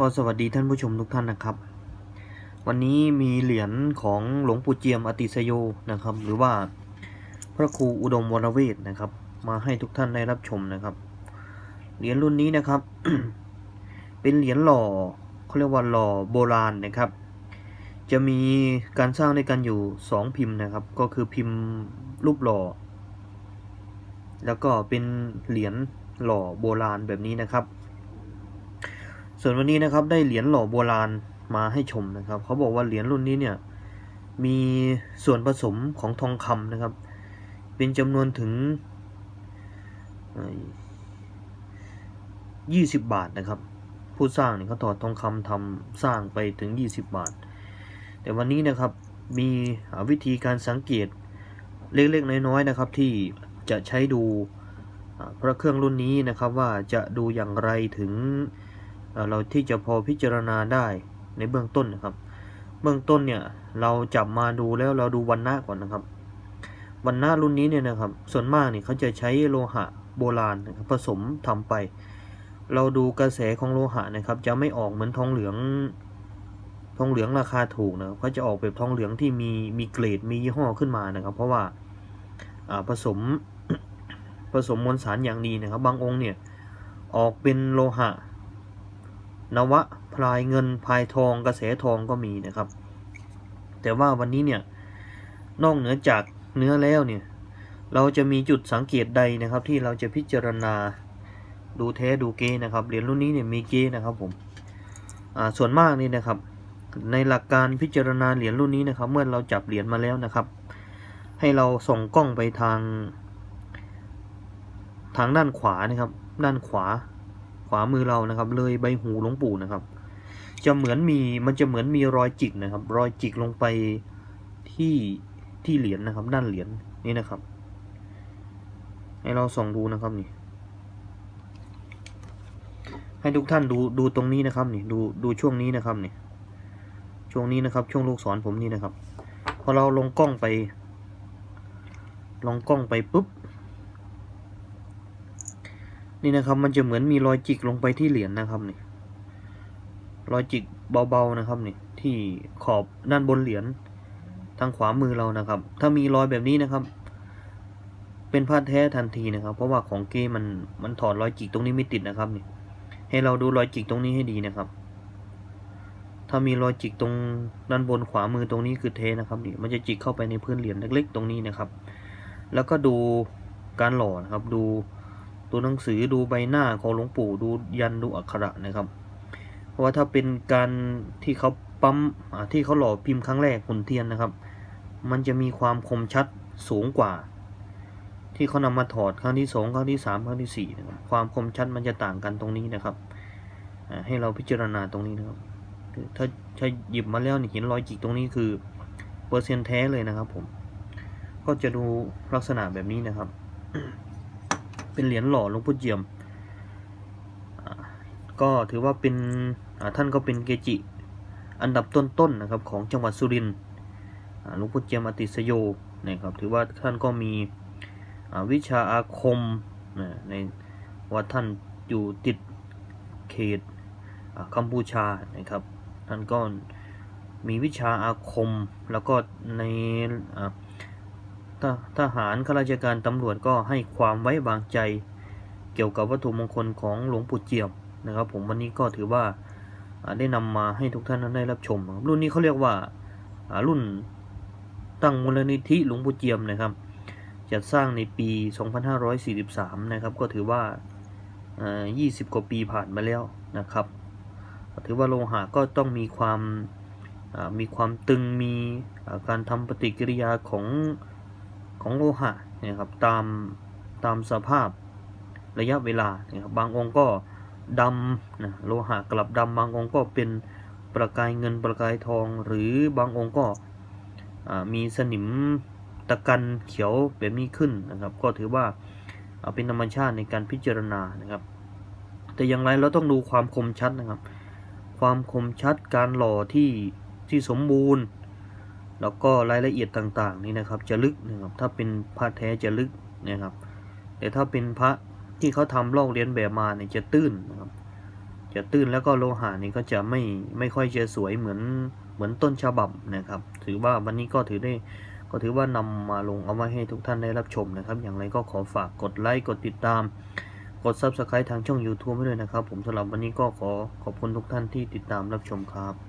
ก็สวัสดีท่านผู้ชมทุกท่านนะครับ วันนี้มีเหรียญของหลวงปู่เจียมอติสโยนะครับ หรือว่าพระครูอุดมวรเวทนะครับ มาให้ทุกท่านได้รับชมนะครับ เหรียญรุ่นนี้นะครับ เป็นเหรียญหล่อเขาเรียกว่าหล่อโบราณนะครับ จะมีการสร้างด้วยกันอยู่สองพิมพ์นะครับ ก็คือพิมพ์รูปหล่อ แล้วก็เป็นเหรียญหล่อโบราณแบบนี้นะครับ ส่วนวันนี้นะครับได้เหรียญหล่อโบราณมาให้ชมนะครับ เขาบอกว่าเหรียญรุ่นนี้เนี่ยมีส่วนผสมของทองคำนะครับ เป็นจำนวนถึงยี่สิบบาทนะครับ ผู้สร้างเนี่ยเขาถอดทองคำทำสร้างไปถึง 20 บาท แต่วันนี้นะครับมีวิธีการสังเกตเล็กๆน้อยๆนะครับ ที่จะใช้ดูพระเครื่องรุ่นนี้นะครับว่าจะดูอย่างไรถึง เราที่จะพอพิจารณาได้ในเบื้องต้นนะครับ เบื้องต้นเนี่ยเราจับมาดูแล้วเราดูวันหน้าก่อนนะครับวันหน้ารุ่นนี้เนี่ยนะครับ ส่วนมากเนี่ยเขาจะใช้โลหะโบราณนะครับผสมทำไป เราดูกระแสของโลหะนะครับ จะไม่ออกเหมือนทองเหลือง ทองเหลืองราคาถูกนะครับเขาจะออกแบบทองเหลืองที่มีมีเกรดมียี่ห้อขึ้นมานะครับ เพราะว่าผสมผสมมวลสารอย่างดีนะครับ บางองค์เนี่ยออกเป็นโลหะ นวะพลายเงินพลายทองกระแสทองก็มีนะครับ แต่ว่าวันนี้เนี่ยนอกเหนือจากเนื้อแล้วเนี่ยเราจะมีจุดสังเกตใดนะครับ ที่เราจะพิจารณาดูแท้ดูเกนะครับเหรียญรุ่นนี้เนี่ยมีเกนะครับผมอ่าส่วนมากนี่นะครับ ในหลักการพิจารณาเหรียญรุ่นนี้นะครับ เมื่อเราจับเหรียญมาแล้วนะครับ ให้เราส่งกล้องไปทาง ทางด้านขวานะครับ ด้านขวา ขวามือเรานะครับ เลยใบหูหลวงปู่นะครับ จะเหมือนมีมันจะเหมือนมีรอยจิกนะครับ รอยจิกลงไปที่ที่เหรียญนะครับ ด้านเหรียญนี่นะครับ ให้เราส่องดูนะครับนี่ ให้ทุกท่านดูดูตรงนี้นะครับนี่ดูดูช่วงนี้นะครับนี่ช่วงนี้นะครับ ช่วงลูกศรผมนี่นะครับ พอเราลงกล้องไปลองกล้องไปปุ๊บ นี่นะครับมันจะเหมือนมีรอยจิกลงไปที่เหรียญนะครับนี่รอยจิกเบาๆนะครับนี่ที่ขอบด้านบนเหรียญทางขวามือเรานะครับ ถ้ามีรอยแบบนี้นะครับ เป็นผ้าแท้ทันทีนะครับ เพราะว่าของเก้มันมันถอดรอยจิกตรงนี้ไม่ติดนะครับนี่ให้เราดูรอยจิกตรงนี้ให้ดีนะครับ ถ้ามีรอยจิกตรงด้านบนขวามือตรงนี้คือเทนะครับนี่มันจะจิกเข้าไปในพื้นเหรียญเล็กๆ ตรงนี้นะครับ แล้วก็ดูการหล่อนะครับดู ตัวหนังสือดูใบหน้าของหลวงปู่ดูยันดูอักขระนะครับ เพราะว่าถ้าเป็นการที่เขาปั๊มที่เขาหล่อพิมพ์ครั้งแรกหุ่นเทียนนะครับ มันจะมีความคมชัดสูงกว่า ที่เขานำมาถอดครั้งที่สองครั้งที่สามครั้งที่สี่นะครับความคมชัดมันจะต่างกันตรงนี้นะครับให้เราพิจารณาตรงนี้นะครับถ้าถ้าหยิบมาแล้วเห็นรอยจิกตรงนี้คือเปอร์เซ็นต์แท้เลยนะครับผม ก็จะดูลักษณะแบบนี้นะครับ เป็นเหรียญหล่อหลวงพ่อเจียม ก็ถือว่าเป็นท่านก็เป็นเกจิ อันดับต้นๆนะครับของจังหวัดสุรินทร์หลวงพ่อเจียมอติสโยนะครับถือว่าท่านก็มีวิชาอาคมนะในว่าท่านอยู่ติดเขตกัมพูชานะครับท่านก็มีวิชาอาคมแล้วก็ในอ ททหารข้าราชการตำรวจก็ให้ความไว้วางใจ เกี่ยวกับวัตถุมงคลของหลวงปู่เจียมนะครับ ผมวันนี้ก็ถือว่าได้นำมาให้ทุกท่านได้รับชม รุ่นนี้เขาเรียกว่ารุ่นตั้งมูลนิธิหลวงปู่เจียมนะครับ จัดสร้างในปี 2543 นะครับ ก็ถือว่าอ่า20 กว่าปีผ่านมาแล้วนะครับ ถือว่าโลหะก็ต้องมีความมีความตึงมีการทำปฏิกิริยาของ ของโลหะนะครับตามตามสภาพระยะเวลานะครับบางองค์ก็ดำนะโลหะกลับดำบางองค์ก็เป็นประกายเงินประกายทอง หรือบางองค์ก็มีสนิมตะกันเขียวแบบนี้ขึ้นนะครับ ก็ถือว่าเป็นธรรมชาติในการพิจารณานะครับ แต่อย่างไรเราต้องดูความคมชัดนะครับ ความคมชัดการหล่อที่ที่สมบูรณ์ แล้วก็รายละเอียดต่างๆนี่นะครับจะลึกนะครับถ้าเป็นพระแท้จะลึกนะครับ แต่ถ้าเป็นพระที่เขาทำลอกเลียนแบบมาเนี่ยจะตื้นนะครับ จะตื้นแล้วก็โลหะนี่ก็จะไม่ไม่ค่อยจะสวยเหมือนเหมือนต้นฉบับนะครับ ถือว่าวันนี้ก็ถือได้ก็ถือว่านำมาลงเอาไว้ให้ทุกท่านได้รับชมนะครับ อย่างไรก็ขอฝากกดไลค์กดติดตาม กด Subscribe ทางช่อง YouTube ให้ด้วยนะครับ ผมสำหรับวันนี้ก็ขอขอบคุณทุกท่านที่ติดตามรับชมครับ